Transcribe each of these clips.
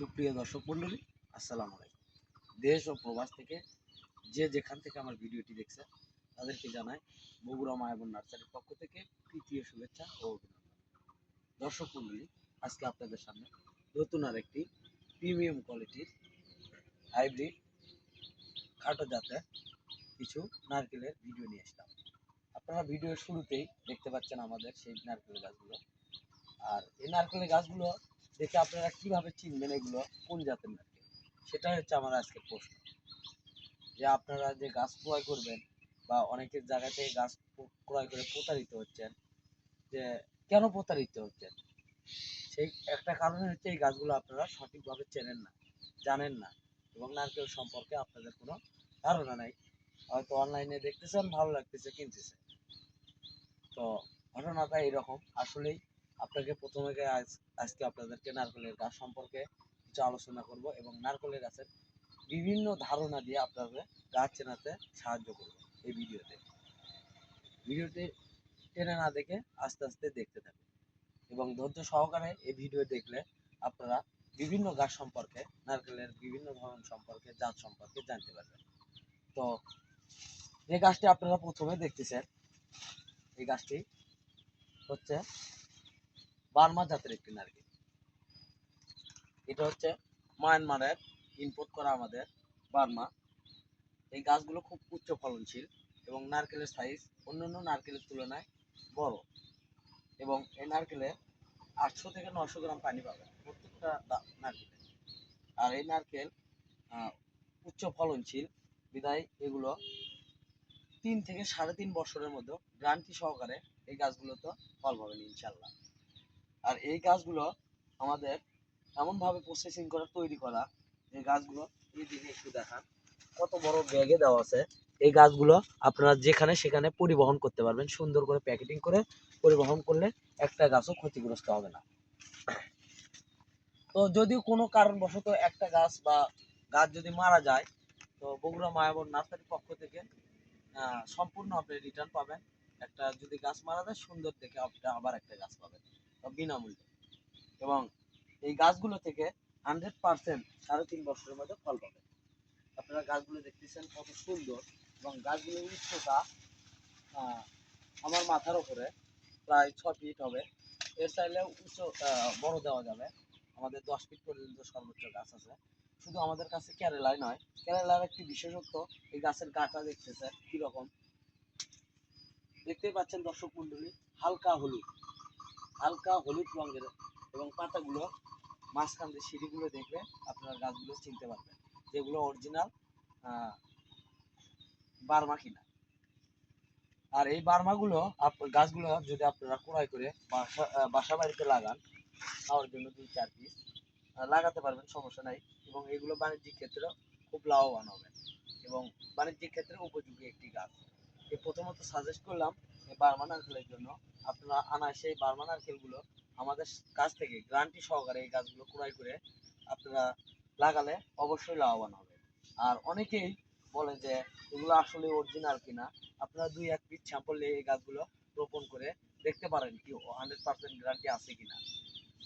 সুপ্রিয় দর্শক মণ্ডলী, আসসালামু আলাইকুম। দেশ ও প্রবাস থেকে যে যেখান থেকে আমার ভিডিওটি দেখছে তাদেরকে জানাই বগুড়া মায়াবন নার্সারির পক্ষ থেকে তৃতীয় শুভেচ্ছা ও অভিনন্দন। দর্শক মণ্ডলী, আজকে আপনাদের সামনে নতুন আর একটি প্রিমিয়াম কোয়ালিটির হাইব্রিড খাটো জাতের কিছু নারকেলের ভিডিও নিয়ে আসলাম। আপনারা ভিডিওর শুরুতেই দেখতে পাচ্ছেন আমাদের সেই নারকেলের গাছগুলো। আর এই নারকেলের গাছগুলো দেখে আপনারা কীভাবে চিনবেন এগুলো, কোন জাতের নারকেল সেটাই হচ্ছে আমার আজকের প্রশ্ন। যে আপনারা যে গাছ ক্রয় করবেন বা অনেকের জায়গা থেকে গাছ ক্রয় করে প্রতারিত হচ্ছেন, যে কেন প্রতারিত হচ্ছেন? সেই একটা কারণে হচ্ছে এই গাছগুলো আপনারা সঠিকভাবে চেনেন না, জানেন না এবং নারকেল সম্পর্কে আপনাদের কোনো ধারণা নাই। হয়তো অনলাইনে দেখতেছেন, ভালো লাগতেছে কিনতেছে তো ঘটনাটা এরকম আসলেই আপনাকে প্রথমে আজকে আপনাদেরকে নারকেলের গাছ সম্পর্কে কিছু আলোচনা করব এবং নারকেলের গাছের বিভিন্ন ধারণা দিয়ে আপনাদের গাছ চেনাতে সাহায্য করব এই ভিডিওতে। ভিডিওটি টেনে না দেখে আস্তে আস্তে দেখতে থাকুন এবং ধৈর্য সহকারে এই ভিডিও দেখলে আপনারা বিভিন্ন গাছ সম্পর্কে, নারকেলের বিভিন্ন ধরন সম্পর্কে, জাত সম্পর্কে জানতে পারবেন। তো যে গাছটি আপনারা প্রথমে দেখতেছেন। এই গাছটি হচ্ছে বার্মা জাতের একটি নারকেল। এটা হচ্ছে মায়ানমারের ইম্পোর্ট করা আমাদের বার্মা। এই গাছগুলো খুব উচ্চ ফলনশীল এবং নারকেলের সাইজ অন্যান্য নারকেলের তুলনায় বড়। এবং এই নারকেলে আটশো থেকে নশো গ্রাম পানি পাবে প্রত্যেকটা নারকেলে। আর এই নারকেল উচ্চ ফলনশীল। বিদায়, এগুলো তিন থেকে সাড়ে তিন বছরের মধ্যে গ্রান্টি সহকারে এই গাছগুলো তো ফল পাবেন ইনশাল্লাহ আর এই গাছগুলো আমাদের এমনভাবে প্রসেসিং করে, তৈরি করা, যে গাছগুলো এই দিকে একটু দেখান। কত বড় ব্যাগে দেওয়া আছে। এই গাছগুলো আপনারা যেখানে সেখানে পরিবহন করতে পারবেন। সুন্দর করে প্যাকেটিং করে পরিবহন করলে একটা গাছও ক্ষতিগ্রস্ত হবে না। তো যদি কোনো কারণবশত একটা গাছ বা গাছ যদি মারা যায়, তো বগুড়া মায়াবন নার্সারির পক্ষ থেকে সম্পূর্ণ আপনি রিটার্ন পাবেন। একটা যদি গাছ মারা যায়, সুন্দর দেখে আবার একটা গাছ পাবেন। বা বিনামূল্যে। এবং এই গাছগুলো থেকে হান্ড্রেড পার্সেন্ট সাড়ে তিন বছরের মধ্যে ফল পাবেন আপনারা গাছগুলো দেখতেছেন কত সুন্দর এবং গাছগুলোর উচ্চতা আমার মাথার ওপরে প্রায় ছ ফিট হবে। এর চাইলে উচ্চ বড় দেওয়া যাবে। আমাদের দশ ফিট পর্যন্ত সর্বোচ্চ গাছ আছে। শুধু আমাদের কাছে কেরালায় নয়, কেরালার একটি বিশেষত্ব, এই গাছের গাটা দেখতেছে কীরকম। দেখতেই পাচ্ছেন দর্শক মন্ডলী হালকা হলুদ। হালকা হলুদ রঙের এবং পাতাগুলো মাঝখান দিয়ে সিঁড়িগুলো দেখলে আপনার গাছগুলো চিনতে পারবেন, যেগুলো অরিজিনাল বার্মা কিনা। আর এই বার্মাগুলো গাছগুলো যদি আপনারা ক্রয় করে বাসা বাসা বাড়িতে লাগান খাওয়ার জন্য দুই, চার পিস লাগাতে পারবেন, সমস্যা নাই। এবং এগুলো বাণিজ্যিক ক্ষেত্রে খুব লাভবান হবেন। এবং বাণিজ্যিক ক্ষেত্রে উপযোগী একটি গাছ। প্রথমত সাজেস্ট করলাম বার্মা জন্য আপনারা আনা সেই বার্মা নারকেলগুলো আমাদের কাছ থেকে গ্রান্টি সহকারে এই গাছগুলো ক্রয় করে আপনারা লাগালে অবশ্যই লাভবান হবে। আর অনেকেই বলে যে এগুলো আসলে অরিজিনাল কিনা। আপনারা দুই এক পিস স্যাম্পল নিয়ে এই গাছগুলো রোপণ করে দেখতে পারেন কি হান্ড্রেড পার্সেন্ট গ্যারান্টি আছে কিনা।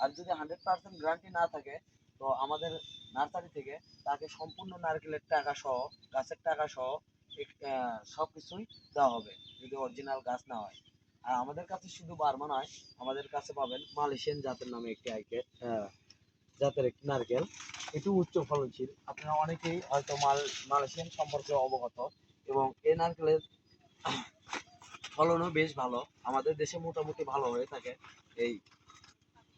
আর যদি হান্ড্রেড পার্সেন্ট গ্যারান্টি না থাকে, তো আমাদের নার্সারি থেকে তাকে সম্পূর্ণ নারকেলের টাকা সহ গাছের টাকা সহ সব কিছুই দেওয়া হবে যদি অরিজিনাল গাছ না হয়। আর আমাদের কাছে শুধু বার্মা নয়, আমাদের কাছে পাবেন মালয়েশিয়ান জাতের নামে একটি আইকে জাতের একটি নারকেল। এটি উচ্চ ফলনশীল। আপনারা অনেকেই হয়তো মাল, মালয়েশিয়ান সম্পর্কে অবগত এবং এই নারকেলের ফলনও বেশ ভালো। আমাদের দেশে মোটামুটি ভালো হয়ে থাকে এই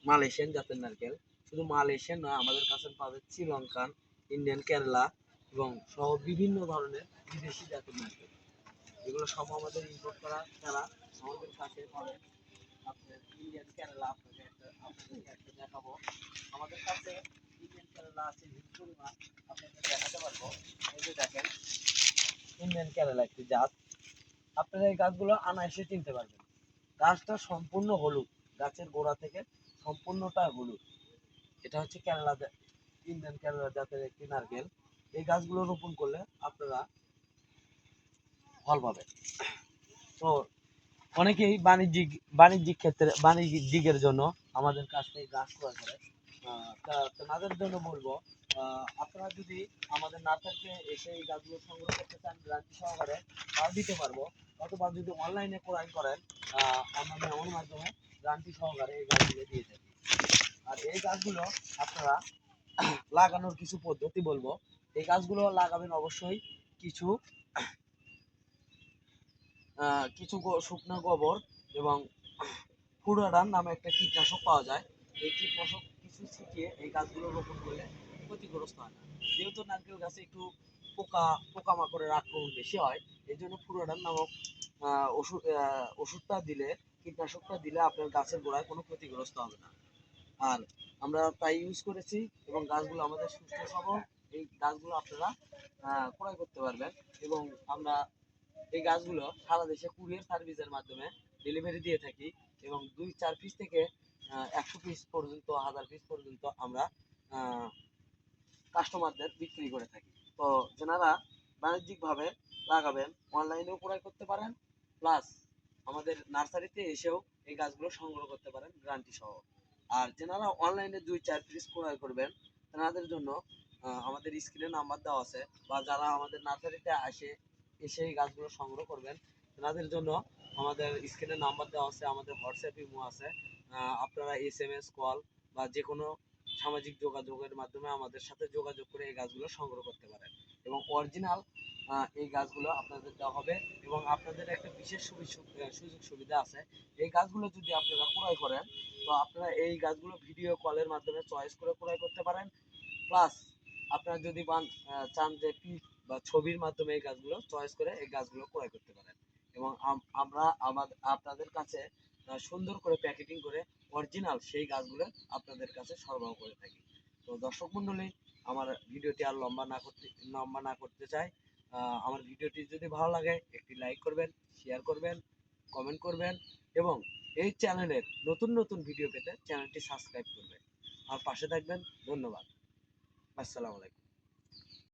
মালয়েশিয়ান জাতের নারকেল। শুধু মালয়েশিয়ান নয়, আমাদের কাছে পাবে শ্রীলঙ্কান, ইন্ডিয়ান কেরালা এবং সহ বিভিন্ন ধরনের বিদেশি জাতের নারকেল এগুলো সব আমাদের ইম্পোর্ট করা ছাড়া আমাদের কাছে পাবে। আপনার ইন্ডিয়ান কেরালা আপনাকে দেখাবো। আমাদের ইন্ডিয়ান কেরালা আছে দেখাতে পারব। দেখেন ইন্ডিয়ান কেরালা একটি আপনারা এই গাছগুলো চিনতে পারবেন। গাছটা সম্পূর্ণ হলুদ। গাছের গোড়া থেকে সম্পূর্ণটা হলুদ। এটা হচ্ছে কেরালা ইন্ডিয়ান কেরালা জাতের একটি নারকেল। এই গাছগুলো রোপণ করলে আপনারা ফল পাবেন। তো অনেকেই বাণিজ্যিক বাণিজ্যিক ক্ষেত্রে, বাণিজ্যিক দিকের জন্য আমাদের কাছ থেকে গাছ ক্রয় করে। তাদের জন্য বলব আপনারা যদি আমাদের নার্সারিতে এসে এই গাছগুলো সংগ্রহ করতে চান গ্রান্টি সহকারে তাও দিতে পারব। অথবা যদি অনলাইনে ক্রয় করেন আমরা মেমোর মাধ্যমে গ্রান্টি সহকারে এই গাছগুলো দিয়ে থাকি। আর এই গাছগুলো আপনারা লাগানোর কিছু পদ্ধতি বলব এই গাছগুলো লাগাবেন অবশ্যই কিছু কিছু শুকনো গোবর এবং ফুরাডান নামে একটা কীটনাশক পাওয়া যায়। এই কীটনাশক কিছু ছিটিয়ে এই গাছগুলো রোপণ করলে ক্ষতিগ্রস্ত হয় না। যেহেতু নারকেল গাছে একটু পোকা, পোকামাকড়ের আক্রমণ বেশি হয়, এই জন্য ফুরাডান নামক ওষুধ ওষুধটা দিলে, কীটনাশকটা দিলে আপনার গাছের গোড়ায় কোনো ক্ষতিগ্রস্ত হবে না। আর আমরা তাই ইউজ করেছি এবং গাছগুলো আমাদের সুস্থ সবল এই গাছগুলো আপনারা ক্রয় করতে পারবেন এবং আমরা এই গাছগুলো সারা দেশে কুরিয়ার সার্ভিসের মাধ্যমে ডেলিভারি দিয়ে থাকি এবং দুই চার পিস থেকে একশো পিস পর্যন্ত, হাজার পিস পর্যন্ত আমরা কাস্টমারদের বিক্রি করে থাকি। তো যারা বাণিজ্যিকভাবে লাগাবেন অনলাইনেও ক্রয় করতে পারেন প্লাস আমাদের নার্সারিতে এসেও এই গাছগুলো সংগ্রহ করতে পারেন গ্রান্টি সহ আর যারা অনলাইনে দুই চার পিস ক্রয় করবেন, তেনাদের জন্য আমাদের স্ক্রিনে নাম্বার দেওয়া আছে বা যারা আমাদের নার্সারিতে আসে, এসে এই গাছগুলো সংগ্রহ করবেন। তাদের জন্য আমাদের স্ক্রিনে নাম্বার দেওয়া আছে, আমাদের হোয়াটসঅ্যাপ ইমো আছে। আপনারা এস এম এস কল বা যে কোনো সামাজিক যোগাযোগের মাধ্যমে আমাদের সাথে যোগাযোগ করে এই গাছগুলো সংগ্রহ করতে পারেন। এবং অরিজিনাল এই গাছগুলো আপনাদের দেওয়া হবে এবং আপনাদের একটা বিশেষ সুযোগ সুবিধা আছে। এই গাছগুলো যদি আপনারা ক্রয় করেন, তো আপনারা এই গাছগুলো ভিডিও কলের মাধ্যমে চয়েস করে ক্রয় করতে পারেন। প্লাস আপনারা যদি চান যে পিক বা ছবির মাধ্যমে এই গাছগুলো, চয়েস করে এই গাছগুলো ক্রয় করতে পারেন। এবং আম- আমরা আমাদের আপনাদের কাছে সুন্দর করে প্যাকেটিং করে অরিজিনাল সেই গাছগুলো আপনাদের কাছে সরবরাহ করে থাকি। তো দর্শক মণ্ডলী, আমার ভিডিওটি আর লম্বা না করতে, লম্বা না করতে চাই। আমার ভিডিওটি যদি ভালো লাগে, একটি লাইক করবেন, শেয়ার করবেন, কমেন্ট করবেন এবং এই চ্যানেলের নতুন নতুন ভিডিও পেতে চ্যানেলটি সাবস্ক্রাইব করবেন। আর পাশে থাকবেন, ধন্যবাদ। আসসালামু আলাইকুম।